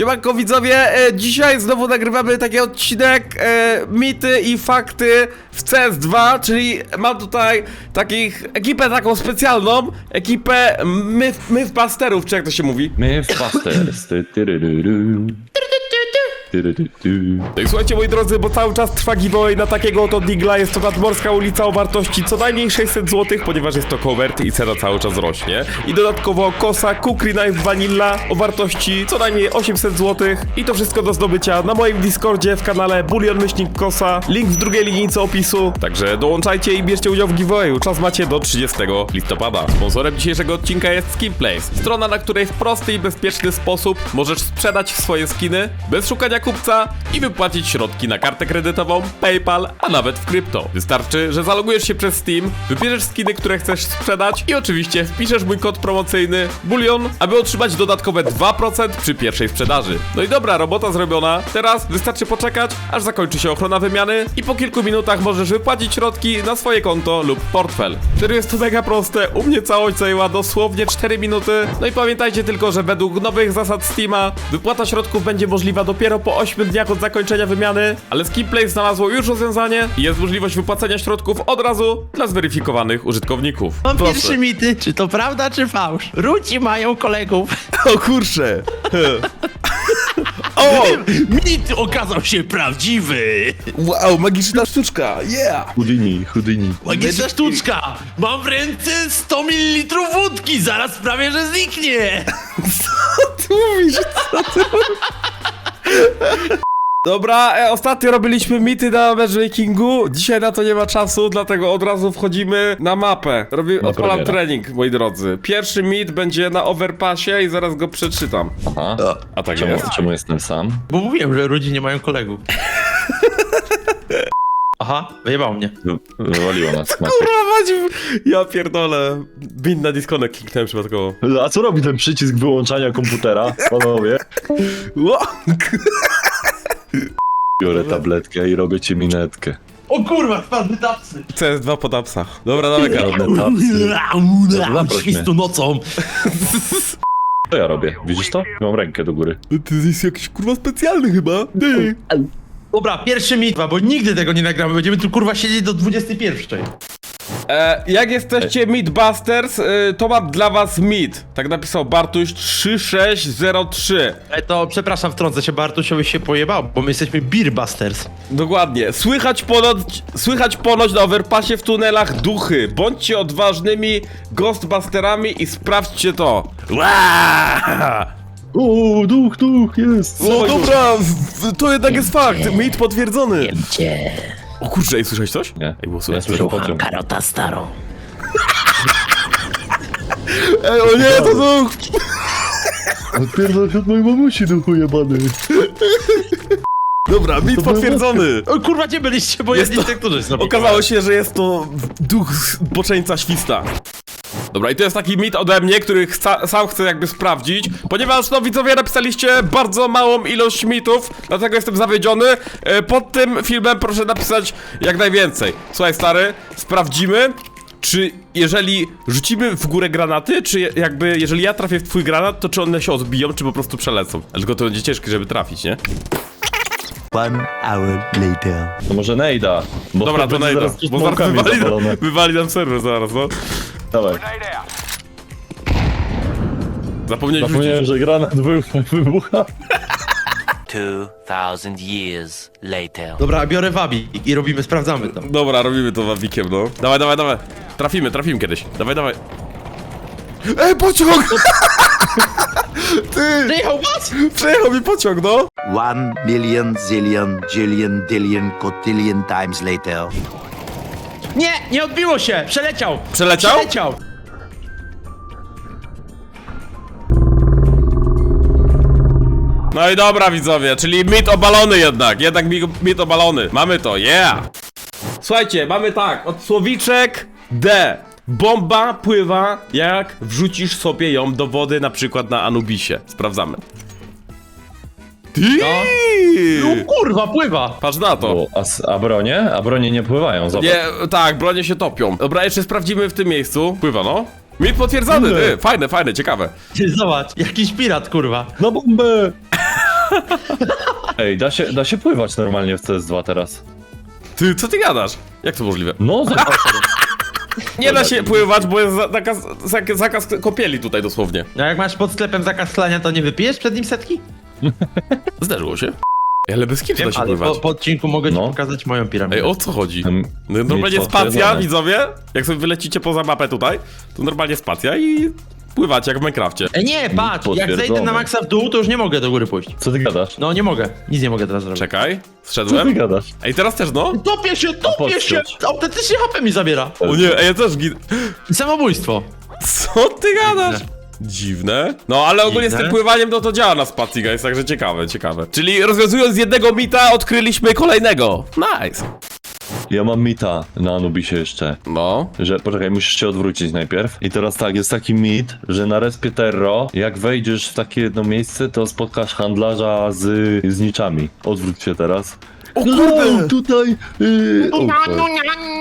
Siemanko widzowie, e, dzisiaj znowu nagrywamy taki odcinek e, Mity i fakty w CS2, czyli mam tutaj takich ekipę taką specjalną, ekipę myth, Mythbusterów, czy jak to się mówi? Mythbusters. Tak, słuchajcie moi drodzy, bo cały czas trwa giveaway na takiego oto digla, jest to nadmorska ulica o wartości co najmniej 600 zł, ponieważ jest to covert i cena cały czas rośnie. I dodatkowo kosa Kukri Knife Vanilla o wartości co najmniej 800 zł i to wszystko do zdobycia na moim Discordzie w kanale Bulion Myślnik Kosa, link w drugiej linijce opisu, także dołączajcie i bierzcie udział w giveawayu, czas macie do 30 listopada. Sponsorem dzisiejszego odcinka jest Skinplace, strona, na której w prosty i bezpieczny sposób możesz sprzedać swoje skiny bez szukania kupca i wypłacić środki na kartę kredytową, PayPal, a nawet w krypto. Wystarczy, że zalogujesz się przez Steam, wybierzesz skiny, które chcesz sprzedać i oczywiście wpiszesz mój kod promocyjny BULION, aby otrzymać dodatkowe 2% przy pierwszej sprzedaży. No i dobra, robota zrobiona. Teraz wystarczy poczekać, aż zakończy się ochrona wymiany i po kilku minutach możesz wypłacić środki na swoje konto lub portfel. Serio jest to mega proste, u mnie całość zajęła dosłownie 4 minuty. No i pamiętajcie tylko, że według nowych zasad Steama wypłata środków będzie możliwa dopiero po 8 dniach od zakończenia wymiany, ale Skipplay znalazło już rozwiązanie i jest możliwość wypłacenia środków od razu dla zweryfikowanych użytkowników. Mam Proszę. pierwszy mity, czy to prawda, czy fałsz? Ruci mają kolegów. O kurczę! o! Mit okazał się prawdziwy. Wow, magiczna sztuczka, yeah! Houdini, Houdini. Magiczna sztuczka. Mam w ręce 100 ml wódki, zaraz prawie, że zniknie. Ty mówisz, co ty Dobra, e, ostatnio robiliśmy mity na matchmakingu, dzisiaj na to nie ma czasu, dlatego od razu wchodzimy na mapę. Robię, Na odpalam premiera. trening, moi drodzy. Pierwszy mit będzie na overpassie i zaraz go przeczytam. Aha. A tak Czemu, jest. czemu jestem sam? Bo mówiłem, że ludzi nie mają kolegów. Aha, wyjebał mnie. Wy- Wywaliło nas na Kurwa, mać, ja pierdolę. Bin na disconnect kliknąłem przypadkowo. A co robi ten przycisk wyłączania komputera, panowie? Biorę tabletkę i robię ci minetkę. O kurwa, spadły tapsy. CS2 po dapsach. Dobra, dawaj Karol. Żadne tapsy. Mnie. Świstu nocą. Co ja robię? Widzisz to? Mam rękę do góry. Ty jest jakiś kurwa specjalny chyba. Ty. Dobra, pierwszy mit, bo nigdy tego nie nagramy. Będziemy tu kurwa siedzieć do 21. E, jak jesteście Meatbusters, y, to mam dla was meat. Tak napisał Bartuś 3603. E, to przepraszam, wtrącę się, Bartusiowi się pojebał, bo my jesteśmy Beerbusters. Dokładnie. Słychać ponoć, słychać ponoć na overpassie w tunelach duchy. Bądźcie odważnymi Ghostbusterami i sprawdźcie to. Ła! O, duch, duch, jest! O, dobra, w- to jednak jest fakt. Meat potwierdzony. O kurczę, ej, słyszałeś coś? Nie, Ej, było ja słychać. słyszę pociąg. karota starą. Ej, o nie, to duch! Odpierdol się od mojej mamusi, duchu jebany. Dobra, meat potwierdzony. O kurwa, gdzie byliście, bo Jest jest to- sobie. Okazało się, że jest to duch boczeńca śwista. Dobra, i to jest taki mit ode mnie, który chca, sam chcę jakby sprawdzić, ponieważ no widzowie napisaliście bardzo małą ilość mitów, dlatego jestem zawiedziony. E, Pod tym filmem proszę napisać jak najwięcej. Słuchaj stary, sprawdzimy, czy jeżeli rzucimy w górę granaty, czy jakby jeżeli ja trafię w twój granat, to czy one się odbiją, czy po prostu przelecą. Ale Tylko to będzie ciężkie, żeby trafić, nie? One hour later. To może Nejda. Bo Dobra, to będzie zaraz bo zaraz wywali, wywali nam serwer zaraz, no. Dawaj. Zapomnieliśmy Zapomniałem, że granat wy- wybucha. 2000 years later. Dobra, biorę wabi i robimy, sprawdzamy to. Dobra, robimy to wabikiem, no. Dawaj, dawaj, dawaj. Trafimy, trafimy kiedyś. Dawaj, dawaj. Ej, pociąg! Ty! Przyjechał was! Przejechał mi pociąg, no! One million, zillion, jillion, dillion, cotillion times later. Nie, nie odbiło się! Przeleciał! Przeleciał? Przeleciał! No i dobra, widzowie, czyli mit obalony jednak. Jednak mi- mit obalony. Mamy to, yeah! Słuchajcie, mamy tak, od słowiczek D. Bomba pływa, jak wrzucisz sobie ją do wody, na przykład na Anubisie. Sprawdzamy. Ty! No kurwa, pływa! Patrz na to. A, s- a bronie? A bronie nie pływają, zobacz. Nie, tak, bronie się topią. Dobra, jeszcze sprawdzimy w tym miejscu. Pływa, no. Mit potwierdzony, ty. Fajne, fajne, ciekawe. Zobacz, jakiś pirat, kurwa. Na bombę! Ej, da się, da się pływać normalnie w CS2 teraz. Ty, co ty gadasz? Jak to możliwe? No, zobacz. Nie da się pływać, bo jest za- zakaz, zak- zakaz kąpieli tutaj dosłownie. No jak masz pod sklepem zakaz chlania, to nie wypijesz przed nim setki? Zdarzyło się. Ale bez kitu da Wiem, się ale pływać. po, po odcinku mogę No. ci pokazać moją piramidę. Ej, o co chodzi? No, normalnie Mieć spacja, potwierdzone. widzowie. Jak sobie wylecicie poza mapę tutaj, to normalnie spacja i pływacie jak w Minecrafcie. Ej, nie, patrz, jak zejdę Potwierdzone. na maksa w dół, to już nie mogę do góry pójść. Co ty gadasz? No nie mogę, nic nie mogę teraz zrobić. Czekaj, Co ty zszedłem. gadasz? Ej, teraz też no. Topię się, topię się! Autentycznie HP mi zabiera. O nie, ej, ja też git. I samobójstwo. Co ty gadasz? Dziwne. No, ale ogólnie z Dziwne. tym pływaniem no to działa na spacji, guys, także ciekawe, ciekawe. Czyli rozwiązując jednego mita, odkryliśmy kolejnego. Nice. Ja mam mita na Anubisie jeszcze. No. Że, poczekaj, musisz się odwrócić najpierw. I teraz tak, jest taki mit, że na respie Terro, jak wejdziesz w takie jedno miejsce, to spotkasz handlarza z, z niczami. Odwróć się teraz. O No, kurde! tutaj... Yy, o, No, no, no,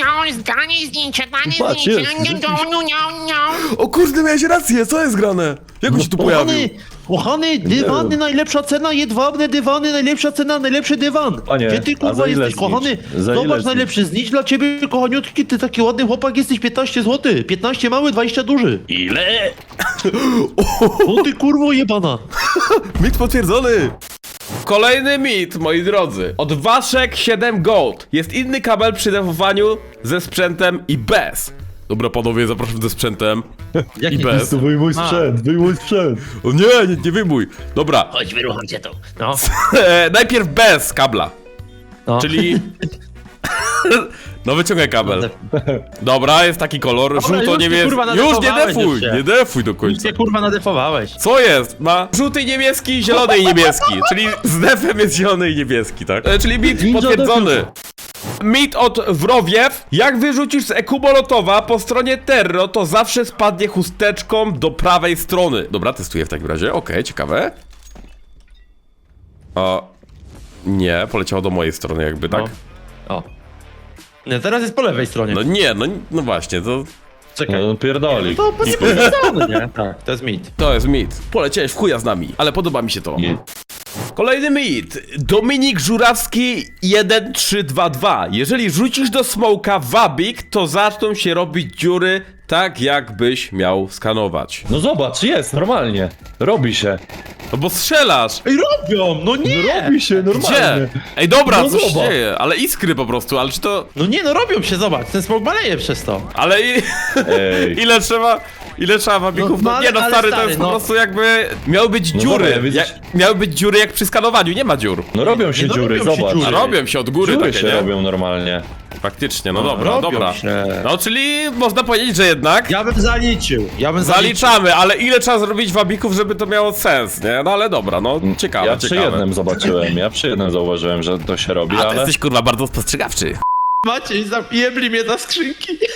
no, zdanie zdjęcia, danie Patrz, zdjęcia, jest, no, no, no, no, no. O kurde, miałeś rację, co jest grane? Jak on się tu Kochany, pojawił? kochany, dywany, najlepsza cena, jedwabne dywany, najlepsza cena, najlepszy dywan. Panie, Gdzie ty a za kurwa ile jesteś, znicz? kochany? Za ile Zobacz, znicz? najlepszy znicz dla ciebie, kochaniutki, ty taki ładny chłopak jesteś, 15 zł. 15 mały, 20 duży. Ile? O ty kurwo jebana. Mit potwierdzony! Kolejny mit, moi drodzy. Od Waszek 7 Gold. Jest inny kabel przy dewowaniu ze sprzętem i bez. Dobra, panowie, zapraszam ze sprzętem. Jaki I bez. To wyjmuj sprzęt, wyjmuj sprzęt. O nie, nie, nie wyjmuj. Dobra, Chodź, wyrucham cię tu. No, e, najpierw bez kabla. no. Czyli... No wyciągaj kabel. Dobra, jest taki kolor, już żółto ty, niebieski. kurwa, Już nie nadefowałeś defuj, już nie defuj do Nic końca. kurwa nadefowałeś. Co jest? Ma żółty i niebieski, zielony i niebieski. Czyli z defem jest zielony i niebieski, tak? E, czyli mit Ninja potwierdzony. Mit od Wrowiew. Jak wyrzucisz z ekumolotowa po stronie Terro, to zawsze spadnie chusteczką do prawej strony. Dobra, testuję w takim razie. Okej, ciekawe. O. Nie, poleciało do mojej strony jakby, tak? O. Nie, teraz jest po lewej stronie. No nie, no, no właśnie, to, Czekaj. No pierdoli. To potwierdzone, nie? Tak, to jest mit. to jest mit. Poleciałeś w chuja z nami, ale podoba mi się to. Nie. Kolejny mit. Dominik Żurawski 1322. Jeżeli rzucisz do smoka wabik, to zaczną się robić dziury tak jakbyś miał skanować. No zobacz, jest, normalnie. Robi się. No bo strzelasz! Ej, robią! No nie! Robi się, normalnie. Gdzie? Ej dobra, No coś się zobacz. dzieje, ale iskry po prostu, ale czy to... No nie, no robią się, zobacz, ten smok maleje przez to. Ale i... Ej. ile trzeba... Ile trzeba wabików? No, No, no, nie no ale stary, to stary, jest no. po prostu jakby... Miały być No dziury. dobra, jak, miały być dziury jak przy skanowaniu, nie ma dziur. No robią się Nie, no dziury, robią się zobacz. A dziury. robią się od góry Dziury takie, się nie? robią normalnie. Faktycznie, no dobra, robią dobra. się. No czyli można powiedzieć, że jednak Ja bym zaliczył, ja bym zaliczył. zaliczamy, ale ile trzeba zrobić wabików, żeby to miało sens, nie? No ale dobra, no ciekawe, Ja przy ciekawe. jednym zobaczyłem, ja przy jednym zauważyłem, że to się robi, A ty ale... jesteś kurwa bardzo spostrzegawczy. Maciej, zapiebli mnie za skrzynki.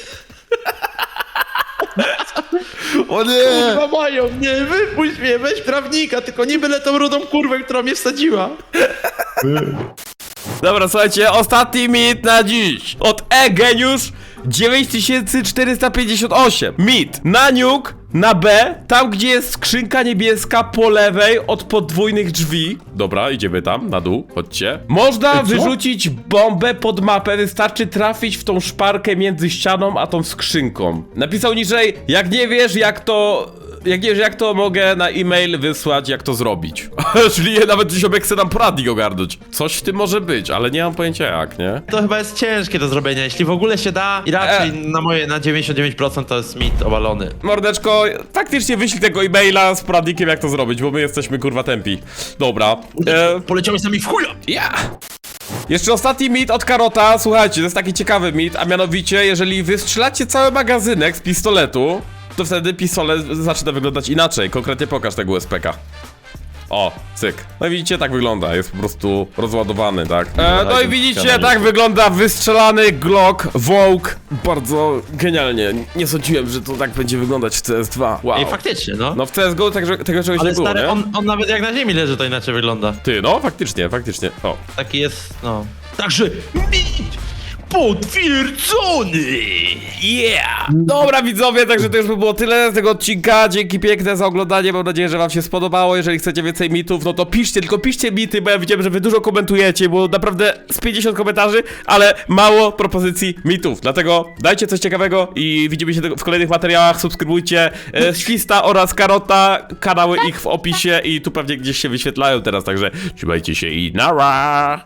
O nie! Kurwa mają mnie, wypuść mnie, weź prawnika, tylko nie byle tą rudą kurwę, która mnie wsadziła. Dobra, słuchajcie, ostatni mit na dziś. Od E-Geniusz 9458. Mit. Na niuk, na B, tam gdzie jest skrzynka niebieska po lewej od podwójnych drzwi. Dobra, idziemy tam, na dół, chodźcie. Można wyrzucić bombę pod mapę, wystarczy trafić w tą szparkę między ścianą a tą skrzynką. Napisał niżej, jak nie wiesz jak to... Jak jak to mogę na e-mail wysłać, jak to zrobić. Czyli nawet ziomek chce nam poradnik ogarnąć. Coś w tym może być, ale nie mam pojęcia jak, nie? To chyba jest ciężkie do zrobienia, jeśli w ogóle się da i raczej E. na moje, na 99% to jest mit obalony. Mordeczko, faktycznie wyślij tego e-maila z poradnikiem jak to zrobić, bo my jesteśmy kurwa tempi. Dobra. E, Poleciałeś z nami w chuja! ja! Jeszcze ostatni mit od Karota, słuchajcie, to jest taki ciekawy mit, a mianowicie, jeżeli wystrzelacie cały magazynek z pistoletu, to wtedy pistolet zaczyna wyglądać inaczej. Konkretnie pokaż tego USPK. O, cyk. No i widzicie, tak wygląda, jest po prostu rozładowany, tak? E, no i widzicie, tak wygląda wystrzelany Glock Vogue. Bardzo genialnie. Nie sądziłem, że to tak będzie wyglądać w CS2. Wow. Ej, faktycznie, no. No w CSGO tego, tego czegoś Ale nie było, stary, nie? on, on nawet jak na ziemi leży, to inaczej wygląda. Ty, no faktycznie, faktycznie. O. Taki jest, no. Także! Potwierdzony! Yeah! Dobra widzowie, także to już by było tyle z tego odcinka. Dzięki piękne za oglądanie. Mam nadzieję, że wam się spodobało. Jeżeli chcecie więcej mitów, no to piszcie, tylko piszcie mity, bo ja widziałem, że wy dużo komentujecie, było naprawdę z 50 komentarzy, ale mało propozycji mitów. Dlatego dajcie coś ciekawego i widzimy się w kolejnych materiałach. Subskrybujcie e, Śwista oraz Karota, kanały ich w opisie i tu pewnie gdzieś się wyświetlają teraz, także trzymajcie się i nara!